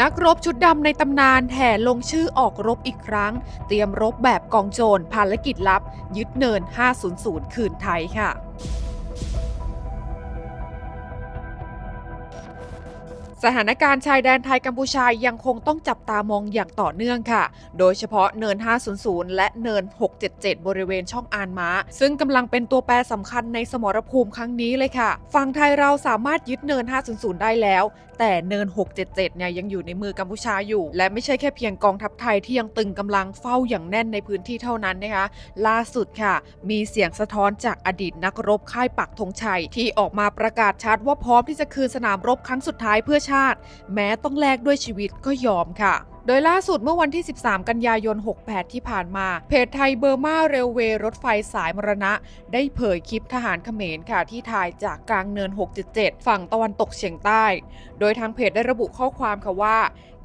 นักรบชุดดำในตำนานแห่ลงชื่อออกรบอีกครั้ง เตรียมรบแบบกองโจรภารกิจลับ ยึดเนิน 500 คืนไทยค่ะ สถานการณ์ชายแดนไทยกัมพูชายังคงต้องจับตามองอย่างต่อเนื่องค่ะ โดยเฉพาะเนิน 500 และเนิน 677 บริเวณช่องอานม้า ซึ่งกำลังเป็นตัวแปรสำคัญในสมรภูมิครั้งนี้เลยค่ะ ฝั่งไทยเราสามารถยึดเนิน 500 ได้แล้ว แต่เนิน 677 เนี่ยยังอยู่ในมือกัมพูชาอยู่ และไม่ใช่แค่เพียงกองทัพไทยที่ยังตึงกำลังเฝ้าอย่างแน่นในพื้นที่เท่านั้นนะคะ ล่าสุดค่ะ มีเสียงสะท้อนจากอดีตนักรบค่ายปักธงชัยที่ออกมาประกาศชัดว่าพร้อมที่จะคืนสนามรบครั้งสุดท้ายเพื่อชาติ แม้ต้องแลกด้วยชีวิตก็ยอมค่ะ โดยล่าสุดเมื่อวันที่ 13 กันยายน 68 ที่ผ่านมา เพจไทยเบอร์มาเรลเวย์รถไฟสายมรณะ ได้เผยคลิปทหารเขมรค่ะที่ถ่ายจากกลางเนิน 677 ฝั่งตะวันตกเฉียงใต้ โดยทางเพจได้ระบุข้อความค่ะว่า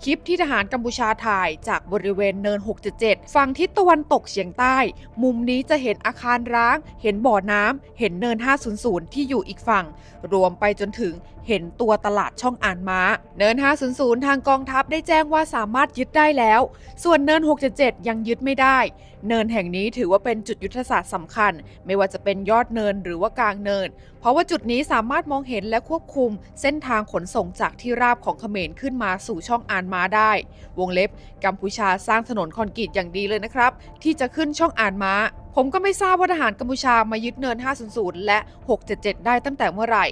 คลิปที่ทหารกัมพูชาถ่ายจากบริเวณเนิน 677 ฝั่งทิศตะวันตกเฉียงใต้ มุมนี้จะเห็นอาคารร้าง เห็นบ่อน้ำ เห็นเนิน 500 ที่อยู่อีกฝั่ง รวมไปจนถึงเห็นตัวตลาดช่องอ่านม้า เนิน 500 ทางกองทัพได้แจ้งว่าสามารถยึดได้แล้ว ส่วนเนิน 677 ยังยึดไม่ได้ เนินแห่งนี้ถือว่าเป็นจุดยุทธศาสตร์สำคัญ ไม่ว่าจะเป็นยอดเนินหรือว่ากลางเนิน เพราะว่าจุดนี้สามารถมองเห็นและควบคุม เส้นทางขนส่งจากที่ราบของเขมรขึ้นมาสู่ช่องอานม้าได้ วงเล็บกัมพูชาสร้างถนนคอนกรีตอย่างดีเลยนะครับ ที่จะขึ้นช่องอานม้าผมก็ไม่ทราบว่าทหารกัมพูชามายึดเนิน 500 และ 677 ได้ตั้งแต่เมื่อไหร่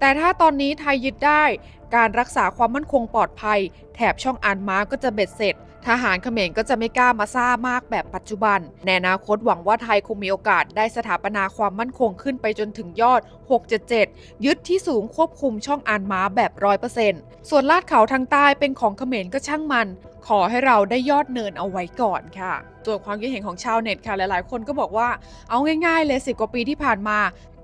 แต่ถ้าตอนนี้ไทยยึดได้ การรักษาความมั่นคงปลอดภัย แถบช่องอานม้าก็จะเบ็ดเสร็จ ทหารเขมรก็จะไม่กล้ามาซ่ามากแบบปัจจุบัน ในอนาคตหวังว่าไทยคงมีโอกาสได้สถาปนาความมั่นคงขึ้นไปจนถึงยอด 677 ยึดที่สูงควบคุมช่องอานม้าแบบร้อยเปอร์เซ็นต์ส่วนลาดเขาทางใต้เป็นของเขมรก็ช่างมัน ขอให้เราได้ยอดเนินเอาไว้ก่อนค่ะ ส่วนความคิดเห็นของชาวเน็ตค่ะหลาย ๆ คนก็บอกว่าเอาง่าย ๆ เลยสิกว่าปีที่ผ่านมา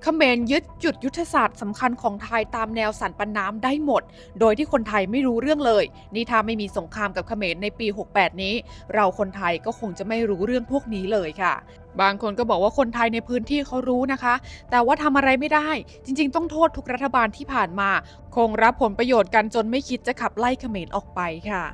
เขมรยึดจุดยุทธศาสตร์สำคัญของไทยตามแนวสันปันน้ำได้หมด โดยที่คนไทยไม่รู้เรื่องเลย นี่ถ้าไม่มีสงครามกับเขมรในปี 68 นี้ เราคนไทยก็คงจะไม่รู้เรื่องพวกนี้เลยค่ะบางคนก็บอกว่าคนไทยในพื้นที่เขารู้นะคะ แต่ว่าทำอะไรไม่ได้ จริงๆ ต้องโทษทุกรัฐบาลที่ผ่านมา คงรับผลประโยชน์กันจนไม่คิดจะขับไล่เขมรออกไปค่ะ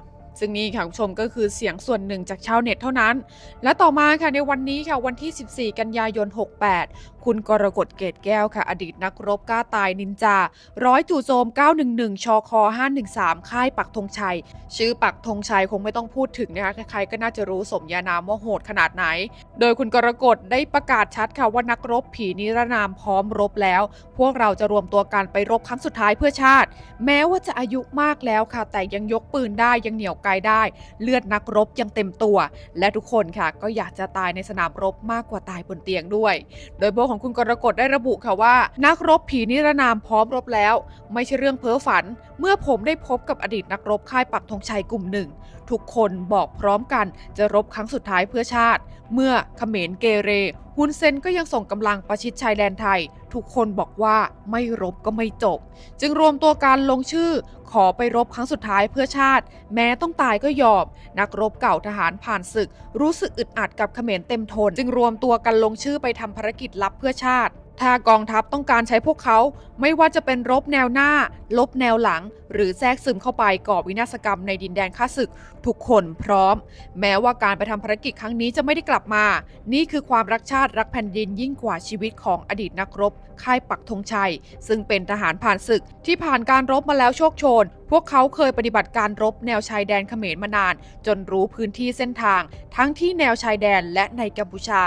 ซึ่งนี่ค่ะคุณผู้ชมก็คือเสียงส่วนหนึ่งจากชาวเน็ตเท่านั้น และต่อมาค่ะในวันนี้ค่ะวันที่ 14 กันยายน 68คุณกรกฎเกตแก้วค่ะ อดีตนักรบกล้าตายนินจา ร้อยจู่โจม 911 ชค 513 ค่ายปักธงชัย ชื่อปักธงชัยคงไม่ต้องพูดถึงนะคะใครๆก็น่าจะรู้สมญานามว่าโหดขนาดไหน โดยคุณกรกฎได้ประกาศชัดค่ะว่านักรบผีนิรนามพร้อมรบแล้ว พวกเราจะรวมตัวกันไปรบครั้งสุดท้ายเพื่อชาติ แม้ว่าจะอายุมากแล้วค่ะ แต่ยังยกปืนได้ยังเหนียวไกลได้ เลือดนักรบยังเต็มตัว และทุกคนค่ะ ก็อยากจะตายในสนามรบมากกว่าตายบนเตียงด้วย โดยโบของคุณกรกฎได้ระบุค่ะว่า นักรบผีนิรนามพร้อมรบแล้ว ไม่ใช่เรื่องเพ้อฝัน เมื่อผมได้พบกับอดีตนักรบค่ายปักธงชัยกลุ่มหนึ่ง ทุกคนบอกพร้อมกันจะรบครั้งสุดท้ายเพื่อชาติ เมื่อเขมรเกเรฮุนเซนก็ยังส่งกำลังประชิดชายแดนไทย ทุกคนบอกว่าไม่รบก็ไม่จบ จึงรวมตัวการลงชื่อ ขอไปรบครั้งสุดท้ายเพื่อชาติ แม้ต้องตายก็ยอม นักรบเก่าทหารผ่านศึก รู้สึกอึดอัดกับเขมรเต็มทน จึงรวมตัวกันลงชื่อไปทำภารกิจลับเพื่อชาติ ถ้ากองทัพต้องการใช้พวกเขา ไม่ว่าจะเป็นรบแนวหน้าลบแนวหลัง หรือแทรกซึมเข้าไปก่อวินาศกรรมในดินแดนข้าศึก ทุกคนพร้อม แม้ว่าการไปทำภารกิจครั้งนี้จะไม่ได้กลับมา นี่คือความรักชาติรักแผ่นดินยิ่งกว่าชีวิตของอดีตนักรบ ค่ายปักธงชัย ซึ่งเป็นทหารผ่านศึกที่ผ่านการรบมาแล้วโชคโชน พวกเขาเคยปฏิบัติการรบแนวชายแดนเขมรมานาน จนรู้พื้นที่เส้นทาง ทั้งที่แนวชายแดนและในกัมพูชา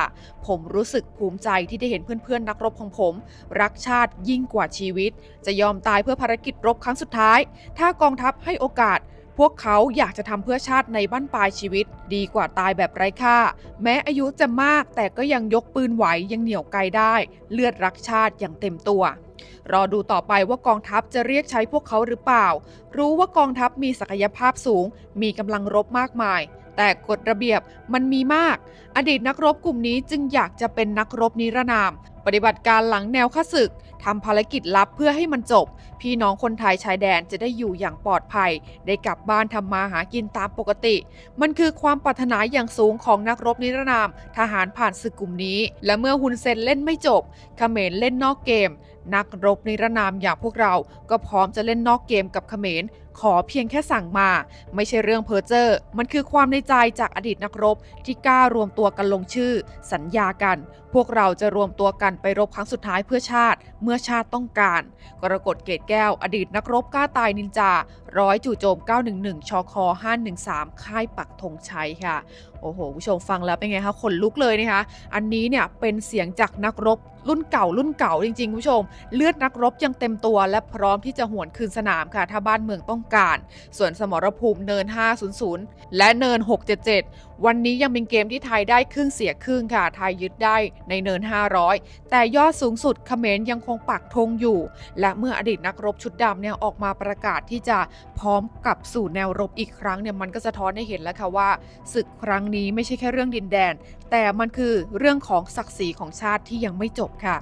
ผมรู้สึกภูมิใจที่ได้เห็นเพื่อนๆนักรบของผม รักชาติยิ่งกว่าชีวิต จะยอมตายเพื่อภารกิจรบครั้งสุดท้ายถ้ากองทัพให้โอกาส พวกเขาอยากจะทำเพื่อชาติในบั้นปลายชีวิต ดีกว่าตายแบบไร้ค่า แม้อายุจะมากแต่ก็ยังยกปืนไหวยังเหนี่ยวไกลได้ เลือดรักชาติอย่างเต็มตัว รอดูต่อไปว่ากองทัพจะเรียกใช้พวกเขาหรือเปล่า รู้ว่ากองทัพมีศักยภาพสูง มีกำลังรบมากมายแต่กฎระเบียบมันมีมาก อดีตนักรบกลุ่มนี้จึงอยากจะเป็นนักรบนิรนาม ปฏิบัติการหลังแนวข้าศึกทำภารกิจลับเพื่อให้มันจบ พี่น้องคนไทยชายแดนจะได้อยู่อย่างปลอดภัย ได้กลับบ้านทำมาหากินตามปกติ มันคือความปรารถนาอย่างสูงของนักรบนิรนาม ทหารผ่านศึกกลุ่มนี้ และเมื่อฮุนเซนเล่นไม่จบเขมรเล่นนอกเกม นักรบนิรนามอย่างพวกเราก็พร้อมจะเล่นนอกเกมกับเขมร ขอเพียงแค่สั่งมา ไม่ใช่เรื่องเพ้อเจ้อมันคือความในใจจากอดีตนักรบที่กล้ารวมตัวกันลงชื่อ สัญญากัน พวกเราจะรวมตัวกันไปรบครั้งสุดท้ายเพื่อชาติ เมื่อชาติต้องการ กรกฎเกตแก้ว อดีตนักรบกล้าตายนินจาร้อยจู่โจม 911ชค513 ค่ายปักธงชัยค่ะ โอ้โหผู้ชมฟังแล้วเป็นไงคะขนลุกเลยนะคะ อันนี้เนี่ยเป็นเสียงจากนักรบรุ่นเก่ารุ่นเก่าจริงๆผู้ชม เลือดนักรบยังเต็มตัว และพร้อมที่จะหวนคืนสนามค่ะ ถ้าบ้านเมืองต้องการ ส่วนสมรภูมิเนิน 500 และเนิน 677วันนี้ยังเป็นเกมที่ไทยได้ครึ่งเสียครึ่งค่ะ ไทยยึดได้ในเนิน 500 แต่ยอดสูงสุดเขมรยังคงปักธงอยู่ และเมื่ออดีตนักรบชุดดำเนี่ยออกมาประกาศที่จะพร้อมกลับสู่แนวรบอีกครั้งเนี่ยมันก็สะท้อนให้เห็นแล้วค่ะว่าศึกครั้งนี้ไม่ใช่แค่เรื่องดินแดน แต่มันคือเรื่องของศักดิ์ศรีของชาติที่ยังไม่จบค่ะ